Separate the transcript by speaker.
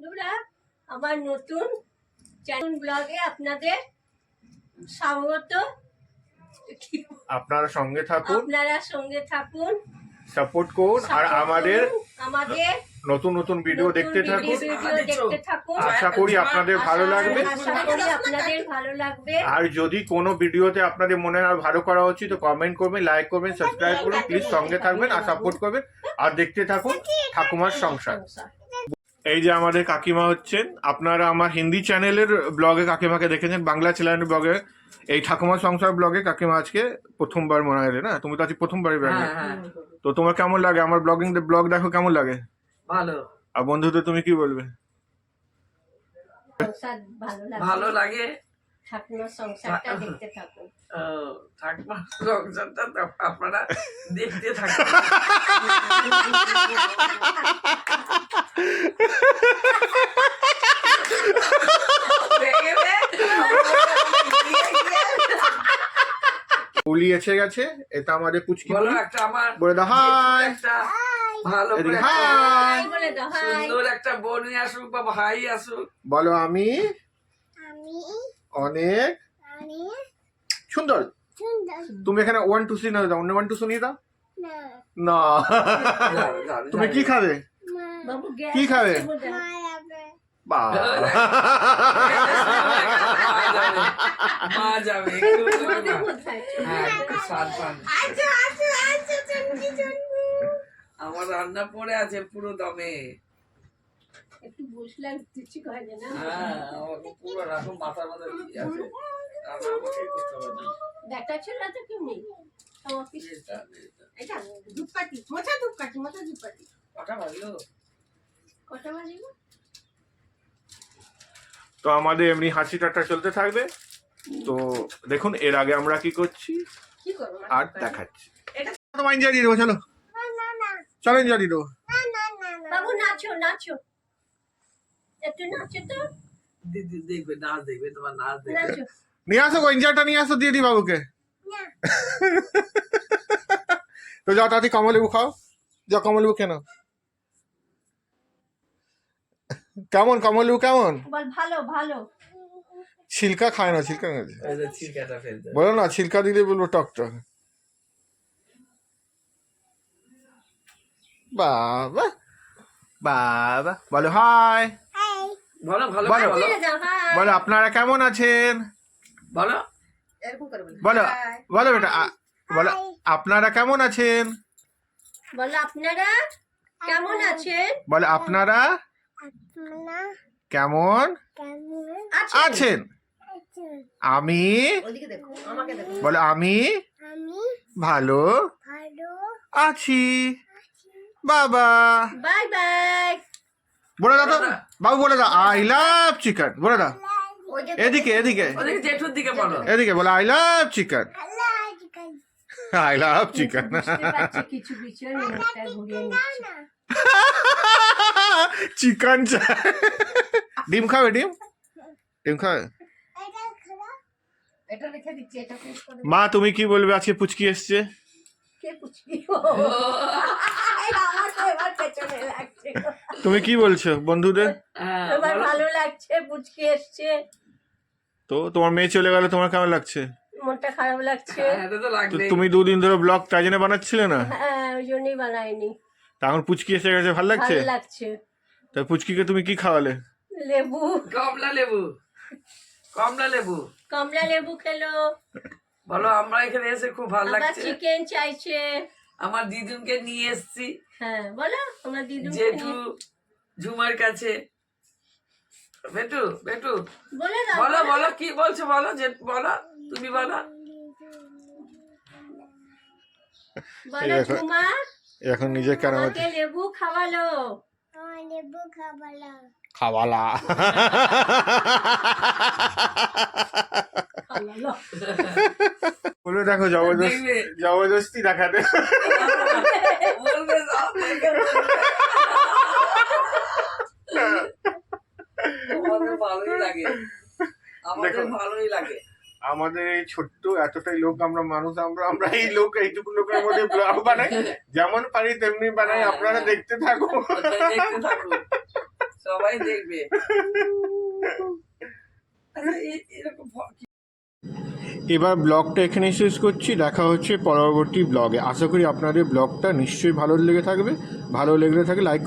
Speaker 1: বন্ধুরা আমার নতুন চ্যানেল ব্লগে আপনাদের স্বাগত।
Speaker 2: আপনারা সঙ্গে থাকুন
Speaker 1: আপনারা সঙ্গে থাকুন
Speaker 2: সাপোর্ট করুন আর আমাদের
Speaker 1: আমাদের
Speaker 2: নতুন নতুন ভিডিও দেখতে থাকুন। আশা করি আপনাদের ভালো লাগবে।
Speaker 1: আশা করি আপনাদের ভালো লাগবে।
Speaker 2: আর যদি কোনো ভিডিওতে আপনাদের মনে হয় ভালো করা উচিত কমেন্ট করবেন লাইক করবেন সাবস্ক্রাইব করবেন প্লিজ সঙ্গে থাকবেন আর সাপোর্ট করবেন। আর দেখতে থাকুন ঠাকুমার সংসার। এই যে আমাদের কাকিমা হচ্ছেন আপনারা আমার হিন্দি চ্যানেলের ব্লগে কাকিমাকে দেখেছেন বাংলা চ্যানেলের ব্লগে। এই ঠাকুমা সংসার ব্লগে কাকিমা আজকে প্রথমবার মনে হয় না? তুমি তো আজকে প্রথমবারই ব্লগে
Speaker 3: হ্যাঁ হ্যাঁ।
Speaker 2: তো তোমার কেমন লাগে? আমার ব্লগিং ব্লগ দেখো কেমন লাগে?
Speaker 3: ভালো।
Speaker 2: আর বন্ধুদের তুমি কি বলবে?
Speaker 1: ভালো
Speaker 3: লাগে।
Speaker 1: ঠাকুমার সংসারটা দেখতে থাকুন
Speaker 3: আহ, সংসারটা আপনারা দেখতে থাকুন দেখে নে।
Speaker 2: এসে গেছে। এটা আমাদের পুচকি
Speaker 3: বলো একটা আমার
Speaker 2: বলে দাও হাই!
Speaker 3: ভালো করে
Speaker 2: হাই!
Speaker 1: বলে দাও হাই!
Speaker 3: সুন্দর একটা বোন আসুক বা ভাই আসুক।
Speaker 2: বলো আমি
Speaker 4: আমি
Speaker 2: অনেক
Speaker 4: আমি
Speaker 2: সুন্দর।
Speaker 4: সুন্দর।
Speaker 2: তুমি এখানে ওয়ান টু থ্রি না দাও অন্য ওয়ান টু শুনিয়ে দাও।
Speaker 4: না।
Speaker 2: তুমি। কি খাবে? কি খাবে?
Speaker 3: আমার রান্না পড়ে আছে পুরো দমে
Speaker 1: একটু
Speaker 3: পুরো মাথা আছে। কটা বাজলো
Speaker 1: কটা বাজিল
Speaker 2: তো আমাদের এমনি হাসি ঠাট্টা চলতে থাকবে। তো দেখুন এর আগে আমরা কি করছি? আর দেখাচ্ছি। ইঞ্জা দিয়ে দেবো চলো। দেবো
Speaker 4: না না। না না
Speaker 1: বাবু নাচো নাচো। একটু নাচো তো।
Speaker 3: দিদি দেখবে নাচ দেখবে তোমার নাচ দেখবে।
Speaker 2: নিয়ে আসো গো নিয়ে আসো বাবুকে। তো যাও তাড়াতাড়ি কমলেবু খাও। যাও কমলেবু কেন কেমন কমলেবু কেমন?
Speaker 1: বল ভালো ভালো।
Speaker 2: ছিলকা খায় না ছিলকা বলো না ছিলকা দিলে বলব টক টক। বাবা বাবা বলো হাই।
Speaker 4: হাই
Speaker 3: বলো ভালো
Speaker 2: বলো।
Speaker 3: বলো
Speaker 2: আপনারা কেমন আছেন?
Speaker 3: বলো।
Speaker 1: বলো।
Speaker 2: বলো বেটা বলো আপনারা কেমন আছেন?
Speaker 1: বলো আপনারা কেমন আছেন?
Speaker 2: বলো আপনারা কেমন?
Speaker 4: কেমন?
Speaker 2: আছেন।
Speaker 4: আছেন
Speaker 2: আমি
Speaker 1: ওদিকে দেখো আমাকে দেখো।
Speaker 2: বলো আমি
Speaker 4: আমি
Speaker 2: ভালো
Speaker 4: ভালো
Speaker 2: আছি। বাবা।
Speaker 1: Bye bye.
Speaker 2: বলে দাও তো। বাবু। বলে দাও। আই লাভ চিকেন বলে দাও। এদিকে এদিকে।
Speaker 3: জেঠুর দিকে বলো।
Speaker 2: এদিকে বলে I love chicken I love chicken
Speaker 1: কিছু কিছু আমি মুখটা ঘুরিয়ে
Speaker 4: না
Speaker 1: নিচ্ছি
Speaker 4: না
Speaker 2: চিকেন চাই ডিম খাবে ডিম? ডিম খাবে?
Speaker 4: এটা খারাপ
Speaker 1: এটা রেখে দিচ্ছি এটা পেস্ট করে
Speaker 2: মা তুমি কি বলবে? আজকে পুচকি এসছে। তুমি কি বলছো বন্ধুদের?
Speaker 3: হ্যাঁ।
Speaker 1: ভালো লাগছে পুচকি এসছে।
Speaker 2: তো তোমার মেয়ে চলে গেল তোমার কেমন লাগছে?
Speaker 1: মনটা খারাপ লাগছে।
Speaker 3: হ্যাঁ, তো
Speaker 2: তো তুমি দুদিন ধরে ব্লগ তাই জন্য বানাচ্ছিলে না?
Speaker 1: হ্যাঁ ওই জন্যই বানাইনি।
Speaker 2: তখন পুচকি এসে গেছে ভালো লাগছে?
Speaker 1: ভালো লাগছে।
Speaker 2: তা পুচকিকে তুমি কি খাওয়ালে?
Speaker 1: লেবু।
Speaker 3: কমলা লেবু। কমলা লেবু।
Speaker 1: কমলা লেবু খেলো।
Speaker 3: বলো আমরা এখানে এসে খুব ভালো লাগছে।
Speaker 1: চিকেন চাইছে।
Speaker 3: আমার দিদুনকে নিয়ে এসেছি।
Speaker 1: হ্যাঁ বলো আমার দিদু
Speaker 3: জেঠু ঝুমার কাছে। বেটু বেটু
Speaker 1: বলে
Speaker 3: বলো বলো। কি বলছো বলো যে বলো তুমি বলো।
Speaker 1: বলো ঝুমা।
Speaker 2: এখন নিজে কেন
Speaker 1: লেবু খাওয়ালো।
Speaker 4: লেবু খাবালা
Speaker 2: খাওয়ালা।
Speaker 1: খাওয়ালো।
Speaker 2: বলে দেখো জবরদস্তি জবরদস্তি দেখাতে।
Speaker 3: আমাদের ভালোই লাগে। আমাদের
Speaker 2: দেখো।
Speaker 3: ভালোই লাগে।
Speaker 2: আমাদের এই ছোট্ট এতটাই লোক আমরা মানুষ আমরা আমরা এই লোক এইটুকু লোকের মধ্যে ব্লগ বানাই। যেমন পারি তেমনি বানাই আপনারা দেখতে থাকুন।
Speaker 3: দেখতে থাকুন সব সবাই দেখবে আচ্ছা,
Speaker 2: এবার ব্লগটা এখানে শেষ করছি। দেখা হচ্ছে পরবর্তী ব্লগে। আশা করি আপনাদের ব্লগটা নিশ্চয়ই ভালো লেগে থাকবে। ভালো লেগে থাকলে লাইক